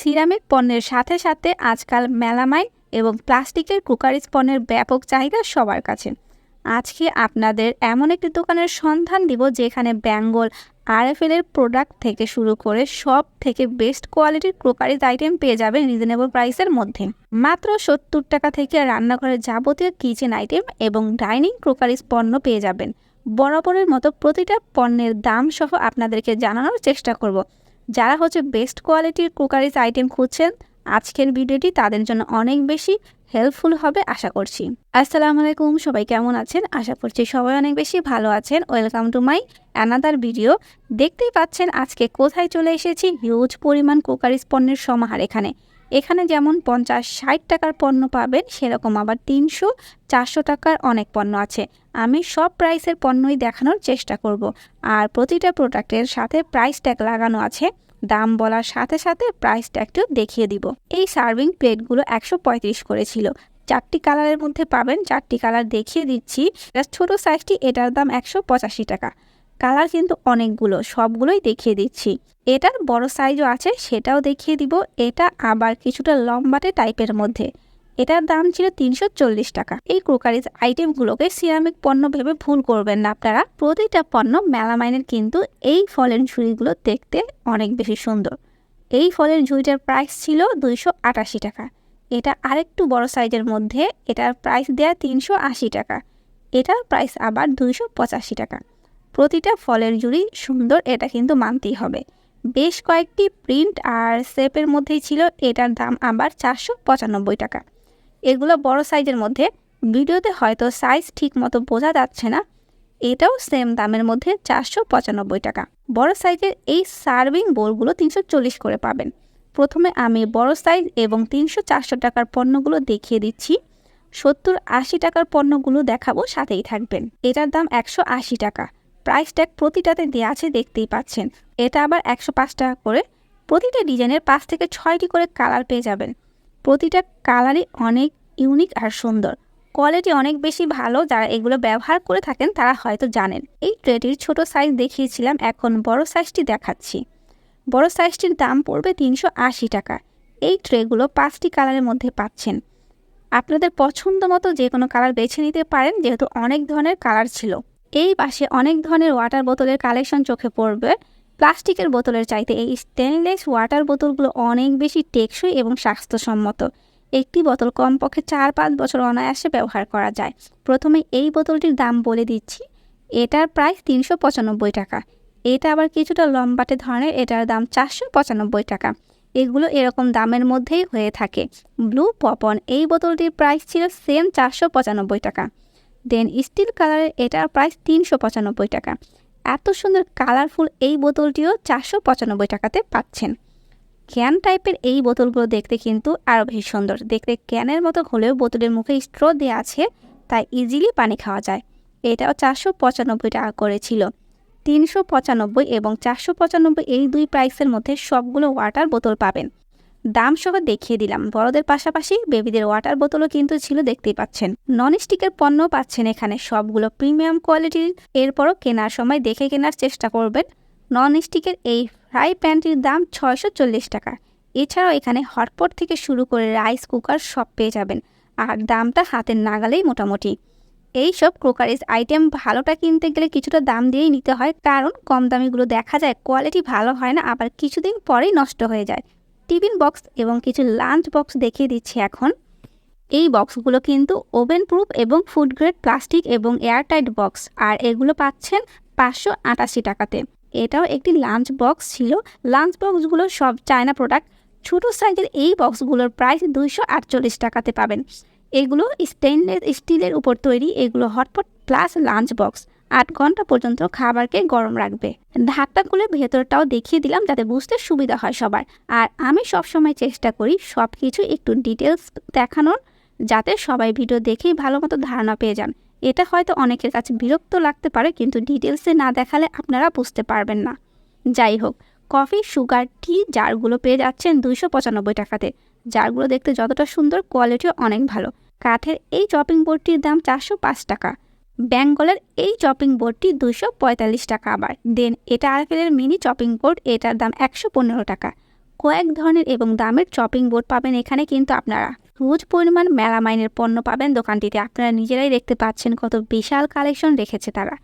Ceramic পণ্যের সাথে সাথে আজকাল মেলামাইন এবং প্লাস্টিকের কুকারিজ পণ্যের ব্যাপক চাহিদা সবার কাছে। আজকে আপনাদের এমন একটি দোকানের সন্ধান দিব যেখানে বেঙ্গল আরএফএল এর প্রোডাক্ট থেকে শুরু করে সব থেকে বেস্ট কোয়ালিটির ক্রোকারিজ আইটেম পেয়ে যাবেন রিজনেবল প্রাইসের মধ্যে। মাত্র সত্তর টাকা থেকে রান্নাঘরের যাবতীয় কিচেন আইটেম এবং ডাইনিং ক্রোকারিজ পণ্য পেয়ে যাবেন। বরাবরের মতো প্রতিটা পণ্যের দাম সহ আপনাদেরকে জানানোর চেষ্টা করব। যারা হচ্ছে বেস্ট কোয়ালিটির কুকারিজ আইটেম খুঁজছেন, আজকের ভিডিওটি তাদের জন্য অনেক বেশি হেল্পফুল হবে আশা করছি। আসসালামু আলাইকুম, সবাই কেমন আছেন? আশা করছি সবাই অনেক বেশি ভালো আছেন। Welcome to my another video দেখতেই পাচ্ছেন আজকে কোথায় চলে এসেছি? হিউজ পরিমাণ কুকারিজ পণ্যের সমাহার এখানে। এখানে যেমন পঞ্চাশ ষাট টাকার পণ্য পাবেন, সেরকম আবার তিনশো, চারশো টাকার অনেক পণ্য আছে। আমি সব প্রাইসের পণ্যই দেখানোর চেষ্টা করব। আর প্রতিটা প্রোডাক্টের সাথে প্রাইস ট্যাগ লাগানো আছে। দাম বলার সাথে সাথে প্রাইস ট্যাগটিও দেখিয়ে দিব। এই সার্ভিং প্লেটগুলো একশো পঁয়ত্রিশ করেছিল। চারটি কালারের মধ্যে পাবেন, চারটি কালার দেখিয়ে দিচ্ছি। ছোট সাইজটি, এটার দাম একশো পঁচাশি টাকা। কালার কিন্তু অনেকগুলো, সবগুলোই দেখিয়ে দিচ্ছি। এটার বড় সাইজও আছে, সেটাও দেখিয়ে দিব। এটা আবার কিছুটা লম্বাটে টাইপের মধ্যে। এটার দাম ছিল তিনশো চল্লিশ টাকা। এই ক্রোকারিজ আইটেমগুলোকে সিরামিক পণ্য ভেবে ভুল করবেন না আপনারা। প্রতিটা পণ্য মেলামাইনের কিন্তু এই ফলের ঝুড়িগুলো দেখতে অনেক বেশি সুন্দর। এই ফলের ঝুড়িটার প্রাইস ছিল দুইশো আটাশি টাকা। এটা আরেকটু বড় সাইজের মধ্যে, এটার প্রাইস দেয়া তিনশো আশি টাকা। এটার প্রাইস আবার দুইশো পঁচাশি টাকা। প্রতিটা ফলের জুড়ি সুন্দর, এটা কিন্তু মানতেই হবে। বেশ কয়েকটি প্রিন্ট আর শেপের মধ্যেই ছিল, এটার দাম আবার চারশো পঁচানব্বই টাকা। এগুলো বড় সাইজের মধ্যে, ভিডিওতে হয়তো সাইজ ঠিক মতো বোঝা যাচ্ছে না, এটাও সেম দামের মধ্যে চারশো পঁচানব্বই টাকা। বড় সাইজের এই সার্ভিং বোলগুলো তিনশো চল্লিশ করে পাবেন। প্রথমে আমি বড় সাইজ এবং তিনশো চারশো টাকার পণ্যগুলো দেখিয়ে দিচ্ছি। সত্তর আশি টাকার পণ্যগুলো দেখাবো, সাথেই থাকবেন। এটার দাম একশো আশি টাকা। প্রাইস ট্যাগ প্রতিটাতে দেওয়া আছে, দেখতেই পাচ্ছেন। এটা আবার একশো পাঁচ টাকা করে। প্রতিটা ডিজাইনের পাঁচ থেকে ছয়টি করে কালার পেয়ে যাবেন। প্রতিটা কালারই অনেক ইউনিক আর সুন্দর। কোয়ালিটি অনেক বেশি ভালো, যারা এগুলো ব্যবহার করে থাকেন তারা হয়তো জানেন। এই ট্রেটির ছোট সাইজ দেখিয়েছিলাম, এখন বড় সাইজটি দেখাচ্ছি। বড় সাইজটির দাম পড়বে তিনশো আশি টাকা। এই ট্রেগুলো পাঁচটি কালারের মধ্যে পাচ্ছেন। আপনাদের পছন্দ মতো যে কোনো কালার বেছে নিতে পারেন, যেহেতু অনেক ধরনের কালার ছিল। এই পাশে অনেক ধরনের ওয়াটার বোতলের কালেকশন চোখে পড়বে। প্লাস্টিকের বোতলের চাইতে এই স্টেনলেস ওয়াটার বোতলগুলো অনেক বেশি টেকসই এবং স্বাস্থ্যসম্মত। একটি বোতল কমপক্ষে চার পাঁচ বছর অনায়াসে ব্যবহার করা যায়। প্রথমে এই বোতলটির দাম বলে দিচ্ছি। এটার প্রাইস তিনশো পঁচানব্বই টাকা। এটা আবার কিছুটা লম্বাটে ধরনের, এটার দাম চারশো পঁচানব্বই টাকা। এগুলো এরকম দামের মধ্যেই হয়ে থাকে। ব্লু পপন এই বোতলটির প্রাইস ছিল সেম চারশো পঁচানব্বই টাকা। দেন স্টিল কালারের এটার প্রাইস তিনশো পঁচানব্বই টাকা। এত সুন্দর কালারফুল এই বোতলটিও চারশো পঁচানব্বই টাকাতে পাচ্ছেন। ক্যান টাইপের এই বোতলগুলো দেখতে কিন্তু আরও বেশি সুন্দর। দেখতে ক্যানের মতো হলেও বোতলের মুখে স্ট্র দেওয়া আছে, তাই ইজিলি পানি খাওয়া যায়। এটাও চারশো পঁচানব্বই টাকা করেছিল তিনশো পঁচানব্বই এবং চারশো পঁচানব্বই এই দুই প্রাইসের মধ্যে সবগুলো ওয়াটার বোতল পাবেন। দাম সহ দেখিয়ে দিলাম। বড়দের পাশাপাশি বেবিদের ওয়াটার বোতলও কিন্তু ছিল, দেখতেই পাচ্ছেন। নন স্টিকের পণ্য পাচ্ছেন এখানে। সবগুলো প্রিমিয়াম কোয়ালিটির। এরপরও কেনার সময় দেখে কেনার চেষ্টা করবেন। নন স্টিকের এই ফ্রাই প্যানটির দাম ছয়শো চল্লিশ টাকা। এছাড়াও এখানে হটপট থেকে শুরু করে রাইস কুকার সব পেয়ে যাবেন। আর দামটা হাতের নাগালেই মোটামুটি। এই সব ক্রোকারিজ আইটেম ভালোটা কিনতে গেলে কিছুটা দাম দিয়েই নিতে হয়। কারণ কম দামিগুলো দেখা যায়, কোয়ালিটি ভালো হয় না, আবার কিছুদিন পরেই নষ্ট হয়ে যায়। টিফিন বক্স এবং কিছু লাঞ্চ বক্স দেখিয়ে দিচ্ছি এখন। এই বক্সগুলো কিন্তু ওভেন প্রুফ এবং ফুড গ্রেড প্লাস্টিক এবং এয়ারটাইট বক্স, আর এগুলো পাচ্ছেন পাঁচশো আটাশি টাকাতে। এটাও একটি লাঞ্চ বক্স ছিল। লাঞ্চ বক্সগুলো সব চায়না প্রোডাক্ট। ছোটো সাইজের এই বক্সগুলোর প্রাইস দুইশো আটচল্লিশ টাকাতে পাবেন। এগুলো স্টেনলেস স্টিলের উপর তৈরি। এগুলো হটপট প্লাস লাঞ্চ বক্স। আট ঘণ্টা পর্যন্ত খাবারকে গরম রাখবে। ঢাকটা খুলে ভেতরটাও দেখিয়ে দিলাম যাতে বুঝতে সুবিধা হয় সবার। আর আমি সবসময় চেষ্টা করি সব কিছু একটু ডিটেলস দেখানোর, যাতে সবাই ভিডিও দেখেই ভালো মতো ধারণা পেয়ে যান। এটা হয়তো অনেকের কাছে বিরক্ত লাগতে পারে, কিন্তু ডিটেলসে না দেখালে আপনারা বুঝতে পারবেন না। যাই হোক, কফি, সুগার, টি জারগুলো পেয়ে যাচ্ছেন দুইশো পঁচানব্বই টাকাতে। জারগুলো দেখতে যতটা সুন্দর কোয়ালিটিও অনেক ভালো। কাঠের এই চপিং বোর্ডটির দাম চারশো পাঁচ টাকা। বেঙ্গলের এই চপিং বোর্ডটি দুশো পঁয়তাল্লিশ টাকা আবার। দেন এটা আরফেলের মিনি চপিং বোর্ড, এটার দাম একশো পনেরো টাকা। কয়েক ধরনের এবং দামের চপিং বোর্ড পাবেন এখানে কিন্তু আপনারা। রোজ পরিমাণ মেলামাইনের পণ্য পাবেন দোকানটিতে। আপনারা নিজেরাই দেখতে পাচ্ছেন কত বিশাল কালেকশন রেখেছে তারা।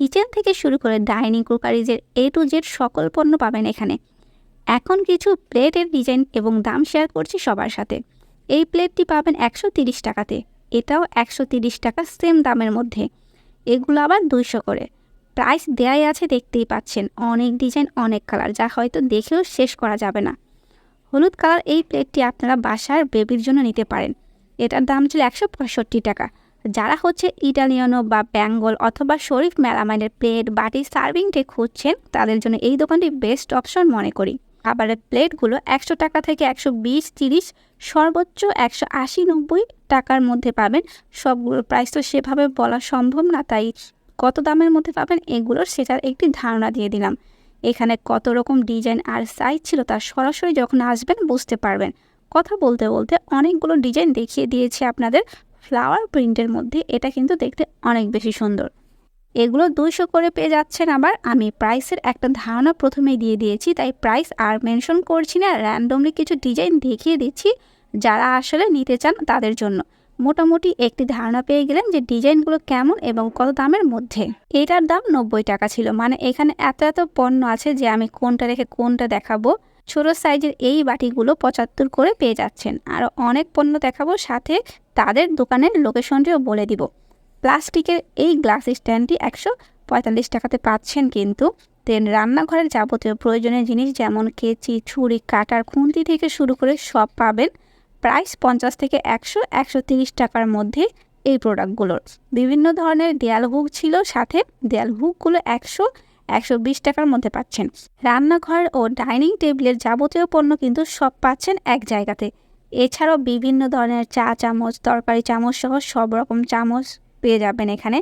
কিচেন থেকে শুরু করে ডাইনিং, ক্রোকারিজের এ টু জেড সকল পণ্য পাবেন এখানে। এখন কিছু প্লেটের ডিজাইন এবং দাম শেয়ার করছি সবার সাথে। এই প্লেটটি পাবেন একশো টাকাতে। এটাও একশো তিরিশ টাকা সেম দামের মধ্যে। এগুলো আবার দুইশো করে। প্রাইস দেয়াই আছে দেখতেই পাচ্ছেন। অনেক ডিজাইন অনেক কালার যা হয়তো দেখেও শেষ করা যাবে না। হলুদ কালার এই প্লেটটি আপনারা বাসার বেবির জন্য নিতে পারেন। এটার দাম ছিল একশো পঁয়ষট্টি টাকা। যারা হচ্ছে ইটালিয়ানো বা বেঙ্গল অথবা শরীফ মেলামাইনের প্লেট বাটি সার্ভিং টে খুঁজছেন, তাদের জন্য এই দোকানটি বেস্ট অপশন মনে করি। খাবারের প্লেটগুলো একশো টাকা থেকে একশো বিশ, তিরিশ, সর্বোচ্চ একশো আশি, নব্বই টাকার মধ্যে পাবেন। সবগুলোর প্রাইস তো সেভাবে বলা সম্ভব না, তাই কত দামের মধ্যে পাবেন এগুলোর সেটার একটি ধারণা দিয়ে দিলাম। এখানে কত রকম ডিজাইন আর সাইজ ছিল তা সরাসরি যখন আসবেন বুঝতে পারবেন। কথা বলতে বলতে অনেকগুলো ডিজাইন দেখিয়ে দিয়েছি আপনাদের। ফ্লাওয়ার প্রিন্টের মধ্যে এটা কিন্তু দেখতে অনেক বেশি সুন্দর। এগুলো দুইশো করে পেয়ে যাচ্ছেন আবার আমি। প্রাইসের একটা ধারণা প্রথমেই দিয়ে দিয়েছি, তাই প্রাইস আর মেনশন করছি না র্যান্ডমলি কিছু ডিজাইন দেখিয়ে দিচ্ছি যারা আসলে নিতে চান তাদের জন্য। মোটামুটি একটি ধারণা পেয়ে গেলেন যে ডিজাইনগুলো কেমন এবং কত দামের মধ্যে। এটার দাম নব্বই টাকা ছিল মানে এখানে এত এত পণ্য আছে যে আমি কোনটা রেখে কোনটা দেখাবো। ছোট সাইজের এই বাটিগুলো পঁচাত্তর করে পেয়ে যাচ্ছেন। আরও অনেক পণ্য দেখাবো, সাথে তাদের দোকানের লোকেশনটিও বলে দিব। প্লাস্টিকের এই গ্লাস স্ট্যান্ডটি একশো পঁয়তাল্লিশ টাকাতে পাচ্ছেন কিন্তু। দেন রান্নাঘরের যাবতীয় প্রয়োজনীয় জিনিস যেমন কেচি, ছুরি, কাটার খুন্তি থেকে শুরু করে সব পাবেন। প্রাইস পঞ্চাশ থেকে একশো একশো তিরিশ টাকার মধ্যে এই প্রোডাক্টগুলোর। বিভিন্ন ধরনের দেয়াল হুক ছিল, সাথে দেয়াল হুকগুলো একশো একশো বিশ টাকার মধ্যে পাচ্ছেন। রান্নাঘর ও ডাইনিং টেবিলের যাবতীয় পণ্য কিন্তু সব পাচ্ছেন এক জায়গাতে। এছাড়াও বিভিন্ন ধরনের চা চামচ তরকারি চামচ সহ সব রকম চামচ পেয়ে যাবেন এখানে।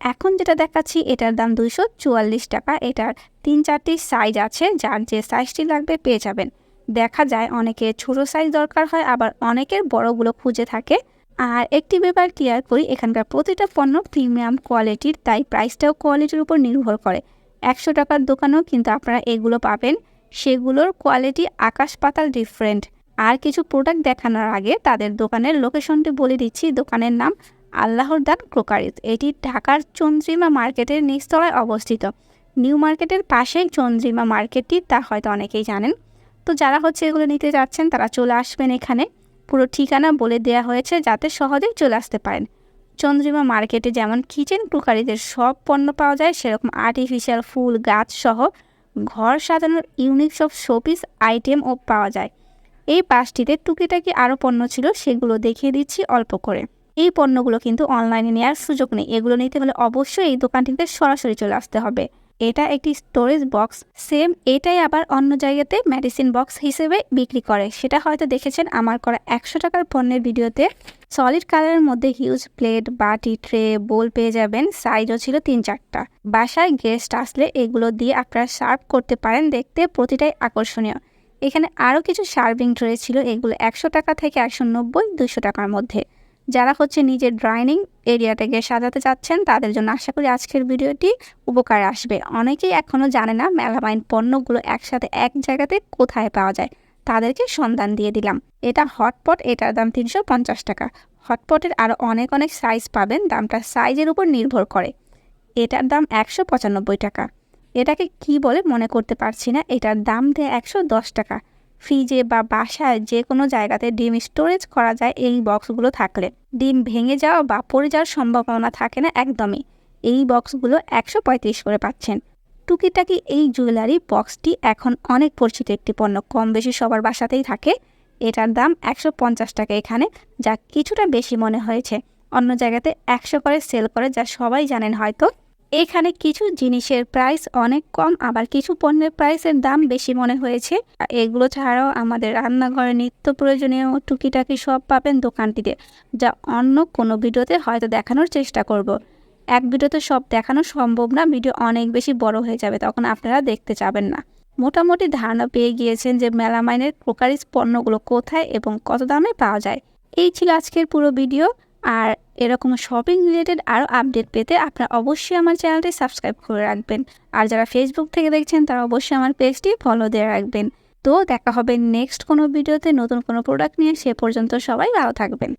এখন যেটা দেখাচ্ছি, এটার দাম দুইশো চুয়াল্লিশ টাকা। এটার তিন চারটি সাইজ আছে, যার যে সাইজটি লাগবে পেয়ে যাবেন। দেখা যায় অনেকে ছোট সাইজ দরকার হয়, আবার অনেকের বড়গুলো খুঁজে থাকে। আর একটি ব্যাপার ক্লিয়ার করি, এখানকার প্রতিটা পণ্য প্রিমিয়াম কোয়ালিটির তাই প্রাইসটাও কোয়ালিটির উপর নির্ভর করে। একশো টাকার দোকানেও কিন্তু আপনারা এগুলো পাবেন। সেগুলোর কোয়ালিটি আকাশ পাতাল ডিফারেন্ট আর কিছু প্রোডাক্ট দেখানোর আগে তাদের দোকানের লোকেশনটি বলে দিচ্ছি। দোকানের নাম আল্লাহর দান ক্রোকারিজ এটি ঢাকার চন্দ্রিমা মার্কেটের নিচতলায় অবস্থিত। নিউ মার্কেটের পাশেই চন্দ্রিমা মার্কেটটি, তা হয়তো অনেকেই জানেন। তো যারা হচ্ছে এগুলো নিতে যাচ্ছেন, তারা চলে আসবেন এখানে। পুরো ঠিকানা বলে দেওয়া হয়েছে যাতে সহজেই চলে আসতে পারেন। চন্দ্রিমা মার্কেটে যেমন কিচেন ক্রোকারিজের সব পণ্য পাওয়া যায়, সেরকম আর্টিফিশিয়াল ফুল, গাছ সহ ঘর সাজানোর ইউনিক সব শোপিস আইটেমও পাওয়া যায়। এই পাশটিতে টুকিটাকি আরও পণ্য ছিল, সেগুলো দেখিয়ে দিচ্ছি অল্প করে। এই পণ্যগুলো কিন্তু অনলাইনে নেওয়ার সুযোগ নেই। এগুলো নিতে হলে অবশ্যই এই দোকানটিতে সরাসরি চলে আসতে হবে। এটা একটি স্টোরেজ বক্স সেম এটাই আবার অন্য জায়গাতে মেডিসিন বক্স হিসেবে বিক্রি করে। সেটা হয়তো দেখেছেন, আমার করা একশো টাকার পণ্যের ভিডিওতে। সলিড কালারের মধ্যে হিউজ প্লেট বাটি ট্রে বোল পেয়ে যাবেন। সাইজও ছিল তিন চারটা। বাসায় গেস্ট আসলে এগুলো দিয়ে আপনারা সার্ভ করতে পারেন দেখতে প্রতিটাই আকর্ষণীয়। এখানে আরও কিছু সার্ভিং ট্রে ছিল, এগুলো একশো টাকা থেকে একশো নব্বই দুশো টাকার মধ্যে। যারা হচ্ছে নিজের ড্রাইনিং এরিয়াটাকে সাজাতে চাচ্ছেন, তাদের জন্য আশা করি আজকের ভিডিওটি উপকার আসবে। অনেকেই এখনও জানে না মেলামাইন পণ্যগুলো একসাথে এক জায়গাতে কোথায় পাওয়া যায়। তাদেরকে সন্ধান দিয়ে দিলাম। এটা হটপট, এটার দাম তিনশো পঞ্চাশ টাকা। হটপটের আরও অনেক অনেক সাইজ পাবেন, দামটা সাইজের উপর নির্ভর করে। এটার দাম একশো পঁচানব্বই টাকা। এটাকে কি বলে মনে করতে পারছি না। এটার দাম দেয় একশো দশ টাকা। ফ্রিজে বা বাসায় যে কোনো জায়গাতে ডিম স্টোরেজ করা যায় এই বক্সগুলো থাকলে। ডিম ভেঙে যাওয়া বা পড়ে যাওয়ার সম্ভাবনা থাকে না একদমই। এই বক্সগুলো একশো পঁয়ত্রিশ করে পাচ্ছেন। টুকিটাকি এই জুয়েলারি বক্সটি এখন অনেক পরিচিত একটি পণ্য। কম বেশি সবার বাসাতেই থাকে। এটার দাম একশো পঞ্চাশ টাকা এখানে, যা কিছুটা বেশি মনে হয়েছে। অন্য জায়গাতে একশো করে সেল করে, যা সবাই জানেন হয়তো। এখানে কিছু জিনিসের প্রাইস অনেক কম, আবার কিছু পণ্যের প্রাইসের দাম বেশি মনে হয়েছে। এগুলো ছাড়াও আমাদের রান্নাঘরে নিত্য প্রয়োজনীয় টুকিটাকি সব পাবেন দোকানটিতে, যা অন্য কোনো ভিডিওতে হয়তো দেখানোর চেষ্টা করব। এক ভিডিওতে সব দেখানো সম্ভব না, ভিডিও অনেক বেশি বড় হয়ে যাবে, তখন আপনারা দেখতে চাবেন না। মোটামুটি ধারণা পেয়ে গিয়েছেন যে মেলামাইনের ক্রোকারিজ পণ্যগুলো কোথায় এবং কত দামে পাওয়া যায়। এই ছিল আজকের পুরো ভিডিও। আর এরকম শপিং রিলেটেড আরও আপডেট পেতে আপনারা অবশ্যই আমার চ্যানেলটি সাবস্ক্রাইব করে রাখবেন। আর যারা ফেসবুক থেকে দেখছেন, তারা অবশ্যই আমার পেজটি ফলো দিয়ে রাখবেন। তো দেখা হবে নেক্সট কোনো ভিডিওতে নতুন কোনো প্রোডাক্ট নিয়ে, সে পর্যন্ত সবাই ভালো থাকবেন।